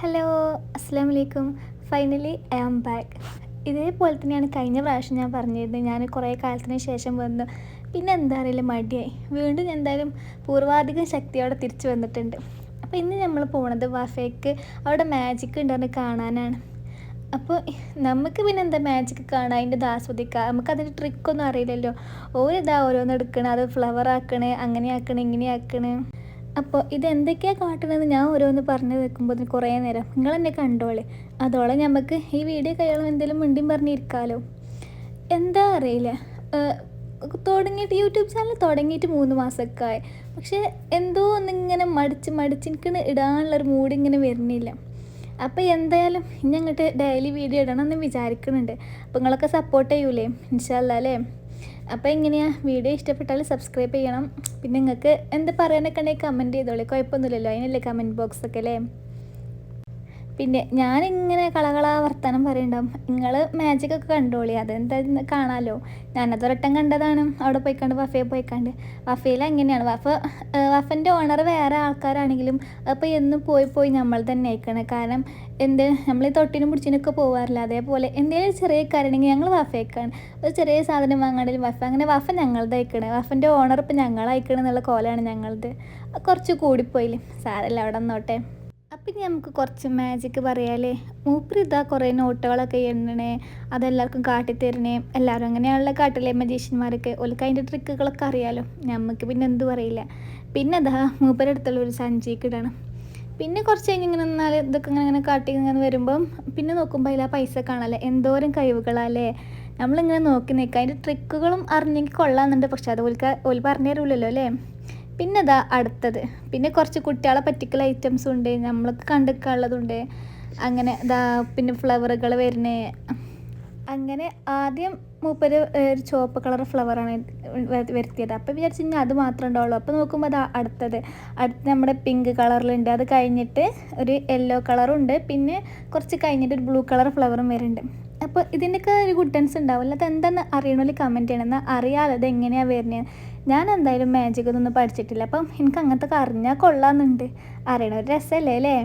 Hello അസ്സാം വലൈക്കും finally I am back ഇതേപോലെ തന്നെയാണ് കഴിഞ്ഞ പ്രാവശ്യം ഞാൻ പറഞ്ഞിരുന്നത്. ഞാൻ കുറേ കാലത്തിന് ശേഷം വന്നു. പിന്നെ എന്താ അറിയില്ല മടിയായി. വീണ്ടും ഞാൻ എന്തായാലും പൂർവാധികം ശക്തിയോടെ തിരിച്ചു വന്നിട്ടുണ്ട്. അപ്പോൾ ഇന്ന് നമ്മൾ പോണത് വഫയ്ക്ക് അവിടെ മാജിക് ഉണ്ടെന്ന് കാണാനാണ്. അപ്പോൾ നമുക്ക് പിന്നെ എന്താ മാജിക് കാണാൻ? അതിന്റെ ഇത് ആസ്വദിക്കുക നമുക്ക് അതിന്റെ ട്രിക്കൊന്നും അറിയില്ലല്ലോ. ഓരോ ഓരിതാ ഓരോന്ന് എടുക്കണേ. അത് ഫ്ലവർ ആക്കണേ അങ്ങനെ ആക്കണേ ഇങ്ങനെ ആക്കണേ. അപ്പോൾ ഇത് എന്തൊക്കെയാണ് കാട്ടണമെന്ന് ഞാൻ ഓരോന്ന് പറഞ്ഞു വെക്കുമ്പോൾ കുറേ നേരം നിങ്ങൾ എന്നെ കണ്ടോളെ. അതോടെ നമുക്ക് ഈ വീഡിയോ കഴിയണം എന്തെങ്കിലും മിണ്ടിയും പറഞ്ഞിരിക്കാമല്ലോ എന്താ അറിയില്ല. തുടങ്ങിയിട്ട് യൂട്യൂബ് ചാനൽ തുടങ്ങിയിട്ട് മൂന്ന് മാസമൊക്കെ ആയി പക്ഷേ എന്തോ ഒന്നിങ്ങനെ മടിച്ച് മടിച്ച് എനിക്ക് ഇടാനുള്ളൊരു മൂഡ് ഇങ്ങനെ വരുന്നില്ല. അപ്പോൾ എന്തായാലും ഇനി അങ്ങോട്ട് ഡെയിലി വീഡിയോ ഇടണം എന്ന് വിചാരിക്കുന്നുണ്ട്. അപ്പോൾ നിങ്ങളൊക്കെ സപ്പോർട്ട് ചെയ്യൂലേ? ഇൻഷാല്ല അല്ലേ? അപ്പോൾ എങ്ങനെയാണ് വീഡിയോ ഇഷ്ടപ്പെട്ടാൽ സബ്സ്ക്രൈബ് ചെയ്യണം. പിന്നെ നിങ്ങൾക്ക് എന്ത് പറയാനൊക്കെ ഉണ്ടെങ്കിൽ കമന്റ് ചെയ്തോളൂ. കുഴപ്പമൊന്നുമില്ലല്ലോ. അതിനല്ലേ കമന്റ് ബോക്സ് ഒക്കെ അല്ലേ? പിന്നെ ഞാനിങ്ങനെ കളകള വർത്തമാനം പറയുന്നുണ്ടാവും നിങ്ങൾ മാജിക് ഒക്കെ കണ്ടോളി. അതെന്താ കാണാമല്ലോ ഞാനത് ഒരട്ടം കണ്ടതാണ്. അവിടെ പോയിക്കാണ്ട് വഫയെ പോയിക്കാണ്ട്. വഫയിൽ അങ്ങനെയാണ്. വഫ വഫന്റെ ഓണർ വേറെ ആൾക്കാരാണെങ്കിലും അപ്പോൾ എന്നും പോയി പോയി നമ്മൾ തന്നെ അയക്കണം കാരണം എന്ത് നമ്മൾ ഈ തൊട്ടിനും പിടിച്ചിനൊക്കെ പോകാറില്ല അതേപോലെ എന്തെങ്കിലും ചെറിയ കാര്യമാണെങ്കിൽ ഞങ്ങൾ വഫയക്കാണ്. ഒരു ചെറിയ സാധനം വാങ്ങാണെങ്കിലും വഫ അങ്ങനെ വഫ ഞങ്ങളത് അയക്കണേ വഫന്റെ ഓണർ ഇപ്പം ഞങ്ങൾ അയക്കണം എന്നുള്ള കോലാണ് ഞങ്ങളത്. കുറച്ച് കൂടിപ്പോയില്ലേ. സാരല്ല അവിടെ നിന്നോട്ടെ. ഇനി നമുക്ക് കുറച്ച് മാജിക് പറയാല്ലേ മൂപ്പര് ഇതാ കുറേ നോട്ടുകളൊക്കെ എണ്ണണേ അതെല്ലാവർക്കും കാട്ടിത്തരണേ. എല്ലാവരും അങ്ങനെയാണല്ലോ കാട്ടിലെ മജീഷ്യന്മാരൊക്കെ ഓർക്ക് അതിന്റെ ട്രിക്കുകളൊക്കെ അറിയാലോ. നമുക്ക് പിന്നെ എന്തു പറയില്ല. പിന്നെ അതാ മൂപ്പരുടെ അടുത്തുള്ള ഒരു സഞ്ചിക്ക് ഇടണം. പിന്നെ കുറച്ച് കഴിഞ്ഞ് ഇങ്ങനെ നിന്നാൽ ഇതൊക്കെ ഇങ്ങനെ ഇങ്ങനെ കാട്ടി ഇങ്ങനെ വരുമ്പം പിന്നെ നോക്കുമ്പോൾ അതിൽ ആ പൈസ കാണാല്ലേ? എന്തോരം കഴിവുകളല്ലേ? നമ്മളിങ്ങനെ നോക്കി നിൽക്കുക അതിന്റെ ട്രിക്കുകളും അറിഞ്ഞെങ്കിൽ കൊള്ളാമെന്നുണ്ട് പക്ഷെ അത് ഓൽക്ക് ഓൽ പറഞ്ഞു അല്ലേ? പിന്നെ ഇതാ അടുത്തത്. പിന്നെ കുറച്ച് കുട്ടികളെ പറ്റിക്കൽ ഐറ്റംസും ഉണ്ട്. നമ്മൾക്ക് കണ്ടിക്കാനുള്ളതുണ്ട്. അങ്ങനെ ഇതാ പിന്നെ ഫ്ലവറുകൾ വരുന്നേ. അങ്ങനെ ആദ്യം മൂപ്പര് ഒരു ചുവപ്പ് കളർ ഫ്ലവറാണ് വരുത്തിയത്. അപ്പോൾ വിചാരിച്ചു കഴിഞ്ഞാൽ അത് മാത്രമേ ഉണ്ടാവുള്ളൂ. അപ്പോൾ നോക്കുമ്പോൾ അത് അടുത്തത്. അടുത്ത് നമ്മുടെ പിങ്ക് കളറിലുണ്ട് അത് കഴിഞ്ഞിട്ട് ഒരു യെല്ലോ കളറുണ്ട് പിന്നെ കുറച്ച് കഴിഞ്ഞിട്ട് ഒരു ബ്ലൂ കളർ ഫ്ലവറും വരുന്നുണ്ട്. അപ്പോൾ ഇതിന്റെയൊക്കെ ഒരു ഗുഡൻസ് ഉണ്ടാവില്ല അത് എന്താണെന്ന് അറിയണമെങ്കിൽ കമന്റ് ചെയ്യണം. എന്നാൽ അറിയാതെ അത് എങ്ങനെയാണ് വരുന്നത് ഞാൻ എന്തായാലും മാജിക് ഒന്നും പഠിച്ചിട്ടില്ല. അപ്പം എനിക്ക് അങ്ങനത്തെ അറിഞ്ഞാൽ കൊള്ളാമെന്നുണ്ട്. അറിയണ ഒരു രസമല്ലേ അല്ലേ?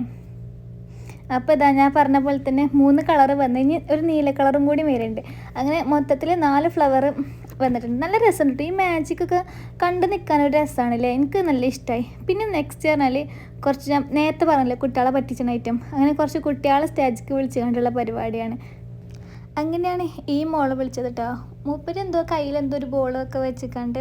അപ്പോൾ ഇതാ ഞാൻ പറഞ്ഞ പോലെ തന്നെ മൂന്ന് കളർ വന്നു ഇനി ഒരു നീല കളറും കൂടി വരുന്നുണ്ട്. അങ്ങനെ മൊത്തത്തിൽ നാല് ഫ്ലവർ വന്നിട്ടുണ്ട്. നല്ല രസമുണ്ട് ഈ മാജിക്കൊക്കെ കണ്ടു നിൽക്കാൻ ഒരു രസമാണല്ലേ? എനിക്ക് നല്ല ഇഷ്ടമായി. പിന്നെ നെക്സ്റ്റ് പറഞ്ഞാൽ കുറച്ച് ഞാൻ നേരത്തെ പറഞ്ഞില്ലേ കുട്ടികളെ പറ്റിച്ചണ ഐറ്റം അങ്ങനെ കുറച്ച് കുട്ടികളെ സ്റ്റേജിക്ക് വിളിച്ചു കണ്ടുള്ള പരിപാടിയാണ്. അങ്ങനെയാണ് ഈ മോളെ വിളിച്ചത് കേട്ടോ മൂപ്പര് എന്തോ കയ്യിൽ എന്തോ ഒരു ബോളൊക്കെ വെച്ചിക്കണ്ട്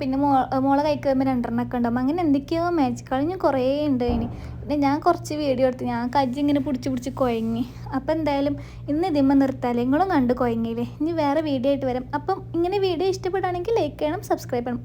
പിന്നെ മോ മോളെ കൈക്ക് വരുമ്പോൾ രണ്ടെണ്ണമൊക്കെ ഉണ്ടാകും അങ്ങനെ എന്തൊക്കെയോ മാജിക് കളി കുറേ ഉണ്ട് ഇനി. പിന്നെ ഞാൻ കുറച്ച് വീഡിയോ എടുത്ത്. ഞാൻ കജ്ജി ഇങ്ങനെ പിടിച്ച് പിടിച്ച് കുഴങ്ങി അപ്പം എന്തായാലും ഇന്ന് ഇതിമ്മ നിർത്താല്ലേ നിങ്ങളും കണ്ട് കുഴങ്ങിയില്ലേ ഇനി വേറെ വീഡിയോ ആയിട്ട് വരാം. അപ്പം ഇങ്ങനെ വീഡിയോ ഇഷ്ടപ്പെടുകയാണെങ്കിൽ ലൈക്ക് ചെയ്യണം സബ്സ്ക്രൈബ് ചെയ്യണം.